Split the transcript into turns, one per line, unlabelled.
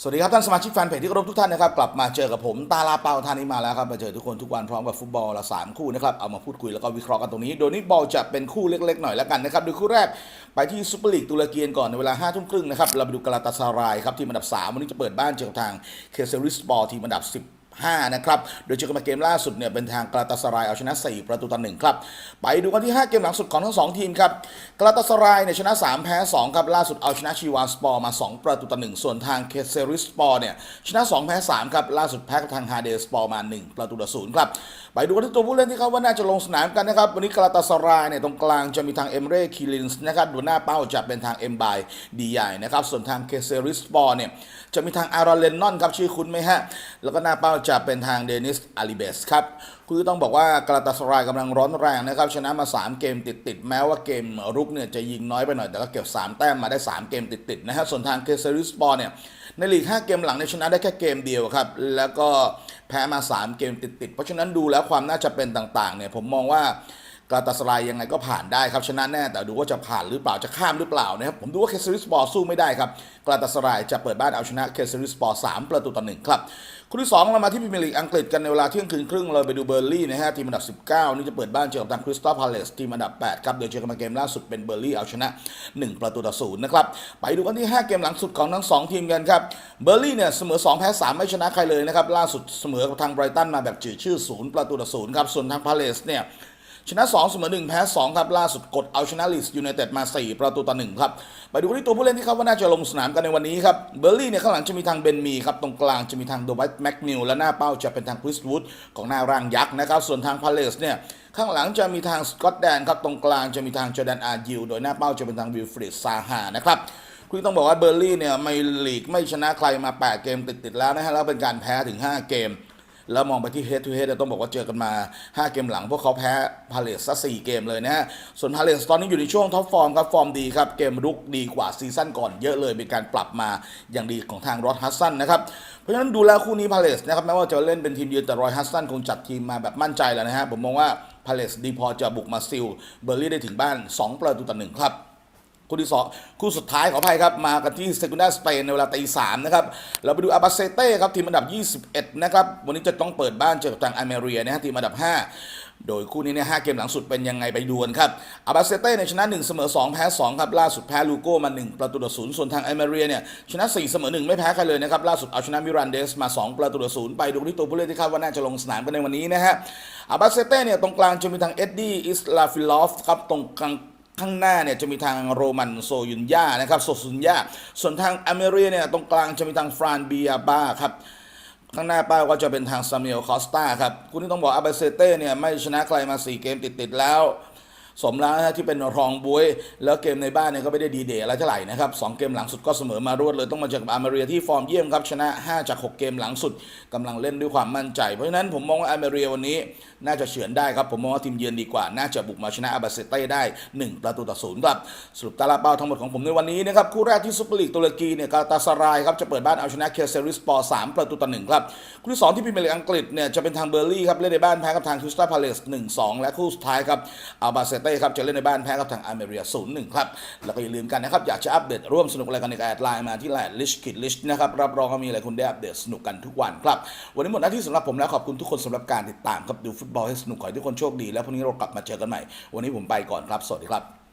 สวัสดีครับ ท่านสมาชิกแฟนเพจที่เคารพทุกท่านนะครับ กลับมาเจอกับผมตาลาเปาท่านนี้มาแล้วครับ มาเจอทุกคนทุกวันพร้อมกับฟุตบอลละสามคู่นะครับ เอามาพูดคุยแล้วก็วิเคราะห์กันตรงนี้ โดยนี้บอลจะเป็นคู่เล็กๆหน่อยแล้วกันนะครับ โดยคู่แรกไปที่ซุปเปอร์ลีกตุรกีกันก่อนในเวลาห้าทุ่มครึ่งนะครับ เราไปดูกาลาตาซารายครับทีมอันดับสามวันนี้จะเปิดบ้านเจอกับทางเคเซริสบอลทีมอันดับ 10 5 นะครับ โดยเจอกันมาเกมล่าสุดเนี่ยเป็นทางกลาตาสรายเอาชนะ 4 ประตูต่อหนึ่งครับ ไปดูกันที่ 5 เกมหลังสุดของทั้ง 2 ทีมครับกลาตาสรายเนี่ยชนะ 3 แพ้ 2 ครับล่าสุดเอาชนะชีวานสปอร์มา 2 ประตูต่อหนึ่งส่วนทางเคเซริสปอร์เนี่ยชนะ 2 แพ้ 3 ครับล่าสุดแพ้กับทางฮาเดสปอร์มา 1 ประตูต่อศูนย์ครับ ไปดูกันที่ตัวผู้เล่นที่เขาว่าน่าจะลงสนามกันนะครับ วันนี้กราตาสรายเนี่ยตรงกลางจะมีทางเอมเร่คิลินส์นะครับดูหน้าเป้าจะเป็นทางเอ็มบายดีใหญ่นะครับ ส่วนทางเคเซริสปอร์เนี่ยจะมีทางอารอนเลนนอนครับชื่อคุณไหมฮะ แล้วก็หน้าเป้าจะเป็นทางเดนิสอาลิเบสครับคือต้องบอกว่ากราตาสรายกำลังร้อนแรงนะครับ ชนะมา 3 เกมติดๆ แม้ว่าเกมรุกเนี่ยจะยิงน้อยไปหน่อยแต่ก็เก็บ 3 แต้มมาได้ 3 เกมติดๆนะฮะส่วนทางเคเซริสปอร์เนี่ยในลีก 5 เกมหลังเนี่ยชนะได้แค่เกมเดียวครับ แล้วก็แพ้มา 3 เกมติดๆ เพราะฉะนั้นดูแล้วความน่าจะเป็นต่างๆเนี่ยผมมองว่า กาตาสลายยังไงก็ผ่านได้ครับชนะแน่แต่ดูว่าจะผ่านหรือเปล่าจะข้ามหรือเปล่านะครับผมดูว่าเคสริสปอร์สู้ไม่ได้ครับกาตาสลายจะเปิดบ้านเอาชนะเคสริสปอร์สามประตูต่อหนึ่งครับคู่ที่สองเรามาที่พรีเมียร์ลีกอังกฤษกันในเวลาเที่ยงคืนครึ่งเราไปดูเบอร์ลี่นะฮะทีมอันดับ 19 นี่จะเปิดบ้านเจอกับทางคริสตัลพาเลสทีมอันดับ 8 ครับเดี๋ยวเจอกันมาเกมล่าสุดเป็นเบอร์ลี่เอาชนะ 1 ประตูต่อศูนย์นะครับไปดูกันที่ 5 เกมหลังสุดของทั้ง 2 ทีมกันครับเบอร์ลี่เนี่ยเสมอ 2 แพ้ 3 ไม่ชนะใครเลยนะครับล่าสุดเสมอกับทางไบรตันมาแบบจืดชื่อศูนย์ประตูต่อศูนย์ครับส่วนทางพาเลสเนี่ย ชนะ2เสมอ1แพ้2ครับล่าสุดกดเอาชนะลิสยูไนเต็ดมา 4 ประตูต่อ1ครับไปดูที่ตัวผู้เล่นที่เขาว่าน่าจะลงสนามกันในวันนี้ครับเบอร์ลี่เนี่ยข้างหลังจะมีทางเบนมีครับตรงกลางจะมีทางโดวัตแม็กนิวและหน้าเป้าจะเป็นทางคริสวูดของหน้าร่างยักษ์นะครับส่วนทางพาเลสเนี่ยข้างหลังจะมีทางสกอตแดนครับตรงกลางจะมีทางจอร์แดนอาร์ยิวโดยหน้าเป้าจะเป็นทางวิลฟริดซาฮานะครับคุณต้องบอกว่าเบอร์ลี่เนี่ยไม่ลีกไม่ชนะใครมา 8 เกมติดๆแล้วนะฮะแล้วเป็นการแพ้ถึง 5 เกม แล้วมองไปที่ head to head เนี่ยต้องบอกว่าเจอกันมา 5 เกมหลัง พวกเขาแพ้พาเลสซะ4เกมเลยนะฮะส่วนพาเลสตอนนี้อยู่ในช่วงท็อปฟอร์มครับ ฟอร์มดีครับ เกมรุกดีกว่าซีซั่นก่อนเยอะเลย เป็นการปรับมาอย่างดีของทางรอดฮัสซันนะครับเพราะฉะนั้นดูแล้วคู่นี้พาเลสนะครับแม้ว่าจะเล่นเป็นทีมยืนแต่รอยฮัสซันคงจัดทีมมาแบบมั่นใจแล้วนะฮะผมมองว่าพาเลสดีพอจะบุกมาซิลเบอร์ลี่ได้ถึงบ้าน 2 ประตูต่อหนึ่งครับ คู่ที่สองคู่สุดท้ายขออภัยครับ มากันที่เซกุนดาสเปนในเวลาตีสามนะครับเราไปดูอาบาเซเต้ครับทีมอันดับ 21 นะครับวันนี้จะต้องเปิดบ้านเจอกับทางอเมเรียนะฮะทีมอันดับ 5โดยคู่นี้เนี่ยห้าเกมหลังสุดเป็นยังไงไปดูกันครับอาบาเซเต้เนี่ยชนะ 1 เสมอ 2 แพ้ 2 ครับ ล่าสุดแพ้ลูโก้มา 1 ประตูต่อศูนย์ส่วนทางอเมเรียเนี่ยชนะ 4 เสมอ 1 ไม่แพ้ใครเลยนะครับ ล่าสุดเอาชนะมิรันเดสมา 2 ประตูต่อศูนย์ไปดูที่ตัวผู้เล่นที่คาดว่าน่าจะลงสนามกันในวันนี้นะฮะอาบาเซเต้เนี่ยตรงกลางจะมีทางเอ็ดดี้อิสลาฟิลอฟครับตรงกลาง ข้างหน้าเนี่ยจะมีทางโรมันโซยุนยานะครับโซซุนยาส่วนทางอเมริกาเนี่ยตรงกลางจะมีทางฟรานเบียบาครับข้างหน้าป้ายก็จะเป็นทางซามิเอลคอสตาครับคุณที่ต้องบอกอาเบเซเต้เนี่ยไม่ชนะใครมา 4 เกมติด ๆ แล้ว สมแล้วนะที่เป็นรองบวย แล้วเกมในบ้านเนี่ยก็ไม่ได้ดีเดย์อะไรเท่าไหร่นะครับสองเกมหลังสุดก็เสมอมารวดเลยต้องมาเจอกับอาร์เมเรียที่ฟอร์มเยี่ยมครับชนะ 5 จาก 6 เกมหลังสุดกำลังเล่นด้วยความมั่นใจ เพราะฉะนั้นผมมองว่าอาร์เมเรียวันนี้น่าจะเฉือนได้ครับ ผมมองว่าทีมเยือนดีกว่า น่าจะบุกมาชนะอาบาเซเต้ได้ 1 ประตูต่อศูนย์ครับสรุปตารางเป้าทั้งหมดของผมในวันนี้นะครับคู่แรกที่ซุปเปอร์ลีกตุรกีเนี่ยกาตาสรายครับจะเปิดบ้านเอาชนะเคเซริสปอร์สามประตูต่อหนึ่งครับคู่ที่สองที่พรีเมียร์ลีกอังกฤษเนี่ยจะเป็นทางเบอร์ลี่ครับเล่นในบ้านแพ้กับทางคริสตัลพาเลสหนึ่งสองและคู่สุดท้ายครับอาบาเซเต้ครับจะเล่นในบ้านแพ้กับทางอาร์เมเรียศูนย์หนึ่งครับแล้วก็อย่าลืมกันนะครับอยากจะอัปเดตร่วมสนุกอะไรกันในการแอดไลน์มาที่ไลน์ลิชคิดลิชนะครับรับรองว่ามีอะไรคุณได้อัปเดตสนุกกันทุกวันครับวันนี้หมดหน้าที่สำหรับผมแล้วขอบคุณทุกคนสำหรับการติดตามครับดูฟุตบอลให้สนุกขอให้ทุกคนโชคดี แล้วพรุ่งนี้เรากลับมาเจอกันใหม่ วันนี้ผมไปก่อนครับ สวัสดีครับ